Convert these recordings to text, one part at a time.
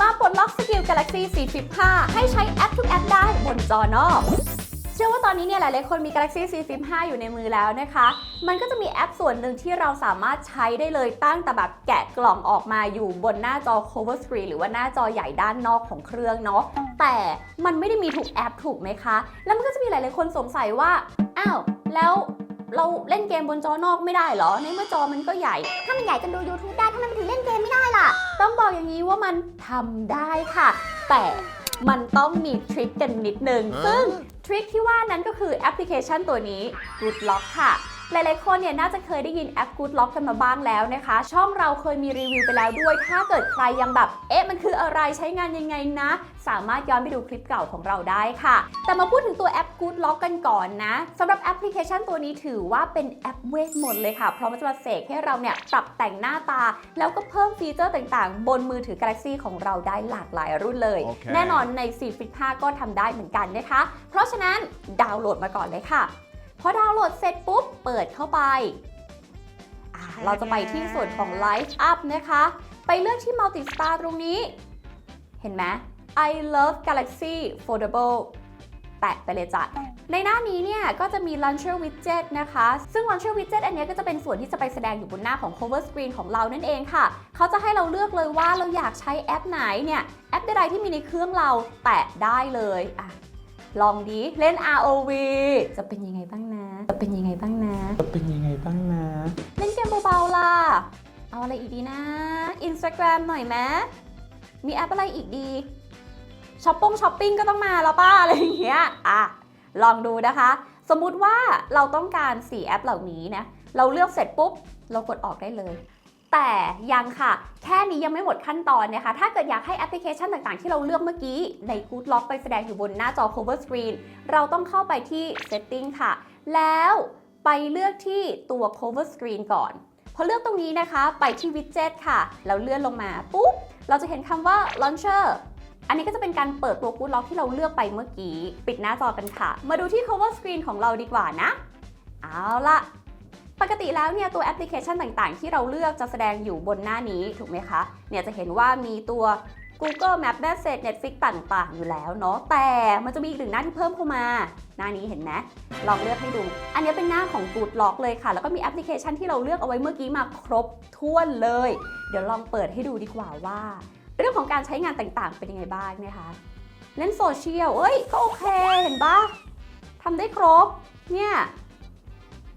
มาปลดล็อกสกิล Galaxy C Flip 5 ให้ใช้แอปทุกแอปได้บนจอนอก เชื่อว่าตอนนี้เนี่ยหลายๆคนมี Galaxy C Flip 5 อยู่ในมือแล้วนะคะ มันก็จะมีแอปส่วนหนึ่งที่เราสามารถใช้ได้เลยตั้งแต่แบบแกะกล่องออกมาอยู่บนหน้าจอ cover screen หรือว่าหน้าจอใหญ่ด้านนอกของเครื่องเนาะแต่มันไม่ได้มีทุกแอปถูกไหมคะ แล้วมันก็จะมีหลาย ๆ คนสงสัยว่า อ้าว แล้ว เราเล่นเกมบนจอนอกไม่ได้เหรอ ในเมื่อจอมันก็ใหญ่ ถ้ามันใหญ่จนดู YouTube ได้ทำไมมันถึงเล่นเกมไม่ได้ล่ะ ต้องบอกอย่างนี้ว่ามันทำได้ค่ะ แต่มันต้องมีทริคกันนิดนึง ซึ่งทริคที่ว่านั้นก็คือแอปพลิเคชันตัวนี้ Good Lock ค่ะ หลายๆคนเนี่ยน่าจะเคยได้ยินแอป Good Lock กันมาบ้างแล้วนะคะ ช่องเราเคยมีรีวิวไปแล้วด้วย ถ้าเกิดใครยังแบบ เอ๊ะมันคืออะไรใช้งานยังไงนะ สามารถย้อนไปดูคลิปเก่าของเราได้ค่ะ แต่มาพูดถึงตัวแอป Good Lock กันก่อนนะสำหรับแอปพลิเคชันตัวนี้ถือว่าเป็นแอปเวทมนต์เลยค่ะ เพราะมันจะมาเสกให้เราเนี่ยปรับแต่งหน้าตา แล้วก็เพิ่มฟีเจอร์ต่างๆ บนมือถือ Galaxy ของเราได้หลากหลายรุ่นเลยโอเคแน่นอนใน4 Flip 5ก็ทำได้เหมือนกันนะคะ เพราะฉะนั้นดาวน์โหลดมาก่อนเลยค่ะ พอดาวน์โหลดเสร็จปุ๊บ เปิดเข้าไปอ่าเราจะไปที่ส่วนของ Light Up นะคะ ไปเลือกที่ Multi Star ตรงนี้ เห็นไหม I love Galaxy Foldable แตะไปเลยจ้ะในหน้านี้เนี่ยก็จะมี Launcher Widget นะคะ ซึ่ง Launcher Widget อันเนี้ยก็จะเป็นส่วนที่จะไปแสดงอยู่บนหน้าของ Cover Screen ของเรานั่นเองค่ะ เขาจะให้เราเลือกเลยว่าเราอยากใช้แอปไหนเนี่ย แอปใดๆที่มีในเครื่องเราแตะได้เลยอะลองดีเล่น ROV จะเป็นยังไงบ้างนะ จะเป็นยังไงบ้างนะ จะเป็นยังไงบ้างนะ เล่นเกมเบาๆล่ะ เอาอะไรอีกดีนะ Instagram หน่อยไหมมีแอปอะไรอีกดีช้อปปงช้อปปิ้งก็ต้องมาแล้วป้าอะไรอย่างเงี้ยอะลองดูนะคะ สมมุติว่าเราต้องการ4แอปเหล่านี้นะเราเลือกเสร็จปุ๊บ เรากดออกได้เลย แต่ยังค่ะ แค่นี้ยังไม่หมดขั้นตอนนะคะ ถ้าเกิดอยากให้แอปพลิเคชันต่างๆ ที่เราเลือกเมื่อกี้ ใน Good Lock ไปแสดงอยู่บนหน้าจอ cover screen เราต้องเข้าไปที่ setting ค่ะ แล้วไปเลือกที่ตัว cover screen ก่อน พอเลือกตรงนี้นะคะ ไปที่ widget ค่ะ แล้วเลื่อนลงมาปุ๊บ เราจะเห็นคำว่า launcher อันนี้ก็จะเป็นการเปิดตัว Good Lock ที่เราเลือกไปเมื่อกี้ ปิดหน้าจอกันค่ะ มาดูที่ cover screen ของเราดีกว่านะ เอาละปกติแล้วเนี่ยตัวแอปพลิเคชันต่างๆ ที่เราเลือกจะแสดงอยู่บนหน้านี้ถูกไหมคะ เนี่ยจะเห็นว่ามีตัว Google Map Message Netflix ต่างๆ อยู่แล้วเนาะแต่มันจะมีอีกหนึ่งหน้าที่เพิ่มเข้ามา หน้านี้เห็นไหมลองเลือกให้ดู อันนี้เป็นหน้าของ Good Lock เลยค่ะ แล้วก็มีแอปพลิเคชันที่เราเลือกเอาไว้เมื่อกี้มาครบถ้วนเลย เดี๋ยวลองเปิดให้ดูดีกว่าว่า เรื่องของการใช้งานต่างๆ เป็นยังไงบ้างนะคะเล่นโซเชียลเอ้ยก็โอเคเห็นปะทำได้ครบเนี่ย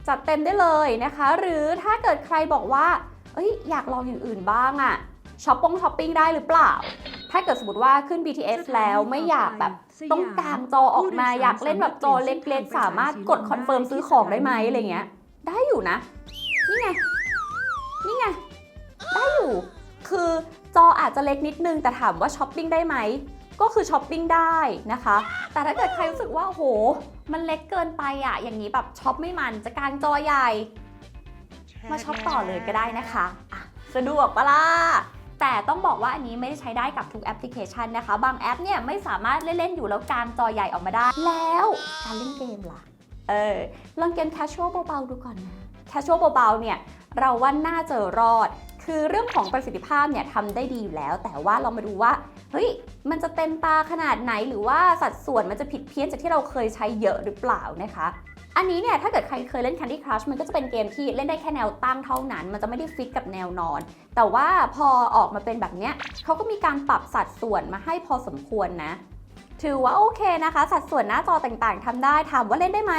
จัดเต็มได้เลยนะคะ หรือถ้าเกิดใครบอกว่า เอ้ยอยากลองอย่างอื่นบ้างอะช้อปปงช้อปปิ้งได้หรือเปล่า ถ้าเกิดสมมติว่าขึ้น BTS แล้วไม่อยากแบบต้องกางจอออกมาอยากเล่นแบบจอเล็กๆ สามารถกดคอนเฟิร์มซื้อของได้ไหมอะไรเงี้ย ได้อยู่นะ นี่ไง นี่ไง ได้อยู่ คือจออาจจะเล็กนิดนึง แต่ถามว่าช้อปปิ้งได้ไหม ก็คือช้อปปิ้งได้นะคะ แต่ถ้าเกิดใครรู้สึกว่าโอ้โหมันเล็กเกินไปอะอย่างนี้แบบช็อปไม่มันจะกางจอใหญ่ มาช็อปต่อเลยก็ได้นะคะ อะ สะดวกปะล่ะ แต่ต้องบอกว่าอันนี้ไม่ได้ใช้ได้กับทุกแอปพลิเคชันนะคะ บางแอปเนี่ยไม่สามารถเล่นๆอยู่แล้วกางจอใหญ่ออกมาได้ แล้วการเล่นเกมล่ะ เออลองเกม casual เบาๆดูก่อนนะ casual เบาๆเนี่ยเราว่าน่าจะรอด คือเรื่องของประสิทธิภาพเนี่ยทำได้ดีอยู่แล้ว แต่ว่าเรามาดูว่าเฮ้ยมันจะเต็มตาขนาดไหนหรือว่าสัดส่วนมันจะผิดเพี้ยนจากที่เราเคยใช้เยอะหรือเปล่านะคะอันนี้เนี่ยถ้าเกิดใครเคยเล่น Candy Crush มันก็จะเป็นเกมที่เล่นได้แค่แนวตั้งเท่านั้น มันจะไม่ได้ฟิกกับแนวนอน แต่ว่าพอออกมาเป็นแบบเนี้ยเขาก็มีการปรับสัดส่วนมาให้พอสมควรนะ ถือว่าโอเคนะคะ สัดส่วนหน้าจอต่างๆทำได้ถามว่าเล่นได้ไหม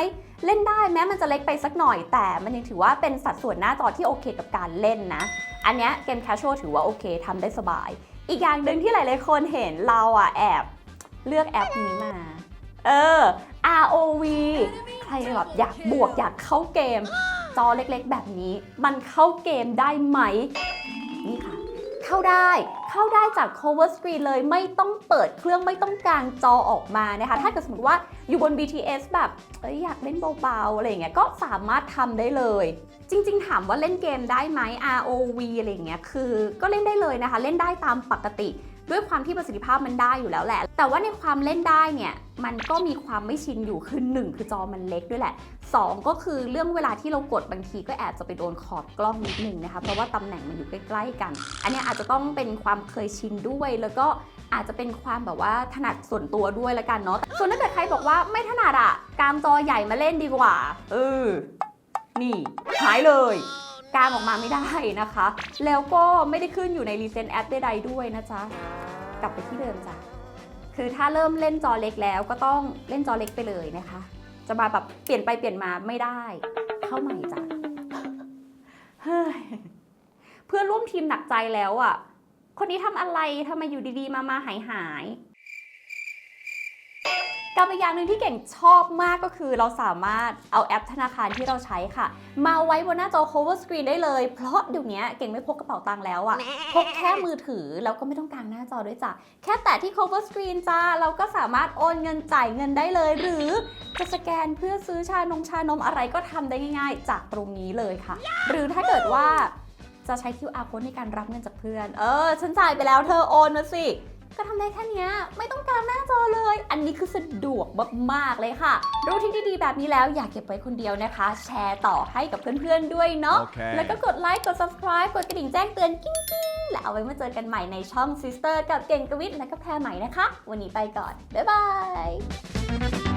เล่นได้แม้มันจะเล็กไปสักหน่อย แต่มันยังถือว่าเป็นสัดส่วนหน้าจอที่โอเคกับการเล่นนะ อันเนี้ยเกม casual ถือว่าโอเคทำได้สบาย อีกอย่างหนึ่งที่หลายๆคนเห็นเราอะแอบเลือกแอปนี้มา เออ ROV ใครแบบอยากบวกอยากเข้าเกม จอเล็กๆ แบบนี้ มันเข้าเกมได้ไหม นี่ค่ะ เข้าได้ เข้าได้จาก cover screen เลยไม่ต้องเปิดเครื่องไม่ต้องกางจอออกมานะคะ ถ้าเกิดสมมติว่าอยู่บน BTS แบบเอ้ยอยากเล่นเบาๆอะไรอย่างเงี้ยก็สามารถทำได้เลย จริง ๆ ถามว่าเล่นเกมได้ไหม ROV อะไรอย่างเงี้ยคือก็เล่นได้เลยนะคะ เล่นได้ตามปกติด้วยความที่ประสิทธิภาพมันได้อยู่แล้วแหละ แต่ว่าในความเล่นได้เนี่ย มันก็มีความไม่ชินอยู่คือหนึ่งคือจอมันเล็กด้วยแหละสองก็คือเรื่องเวลาที่เรากดบางทีก็แอบจะไปโดนขอบกล้องนิดนึงนะคะ เพราะว่าตำแหน่งมันอยู่ใกล้ๆกัน อันนี้อาจจะต้องเป็นความเคยชินด้วย แล้วก็อาจจะเป็นความแบบว่าถนัดส่วนตัวด้วยละกันเนาะส่วนถ้าเกิดใครบอกว่าไม่ถนัดอะกางจอใหญ่มาเล่นดีกว่า เออ นี่หายเลยกางออกมาไม่ได้นะคะ แล้วก็ไม่ได้ขึ้นอยู่ใน Recent App ใดๆด้วยนะจ๊ะ กลับไปที่เดิมจ้ะ คือถ้าเริ่มเล่นจอเล็กแล้วก็ต้องเล่นจอเล็กไปเลยนะคะ จะมาแบบเปลี่ยนไปเปลี่ยนมาไม่ได้ เข้าใหม่จ้ะเฮ้เพื่อนร่วมทีมหนักใจแล้วอะ คนนี้ทำอะไรทำไมอยู่ดีๆ มามาหายหายๆกับอีกอย่างหนึ่งที่เก่งชอบมากก็คือเราสามารถเอาแอปธนาคารที่เราใช้ค่ะ มาไว้บนหน้าจอ cover screen ได้เลย เพราะเดี๋ยวนี้เก่งไม่พกกระเป๋าตังค์แล้วอะพกแค่มือถือแล้วก็ไม่ต้องกางหน้าจอด้วยจ้ะแค่แตะที่ cover screen จ้าเราก็สามารถโอนเงินจ่ายเงินได้เลย หรือจะสแกนเพื่อซื้อชานมชานมอะไรก็ทำได้ง่าย ๆ จากตรงนี้เลยค่ะ หรือถ้าเกิดว่า จะใช้ QR code ในการรับเงินจากเพื่อน เออ ฉันจ่ายไปแล้วเธอโอนมาสิ ก็ทำได้แค่เนี้ยไม่ต้องการหน้าจอเลย อันนี้คือสะดวกมากๆเลยค่ะ รู้ที่ดีๆแบบนี้แล้วอย่าเก็บไว้คนเดียวนะคะ แชร์ต่อให้กับเพื่อนๆด้วยเนาะ Okay. แล้วก็กดไลค์ กด subscribe กดกระดิ่งแจ้งเตือนกิ้งกิ้งและเอาไว้มาเจอกันใหม่ในช่อง Sister กับเก่งกวิทและก็แพรใหม่นะคะ วันนี้ไปก่อน บ๊ายบาย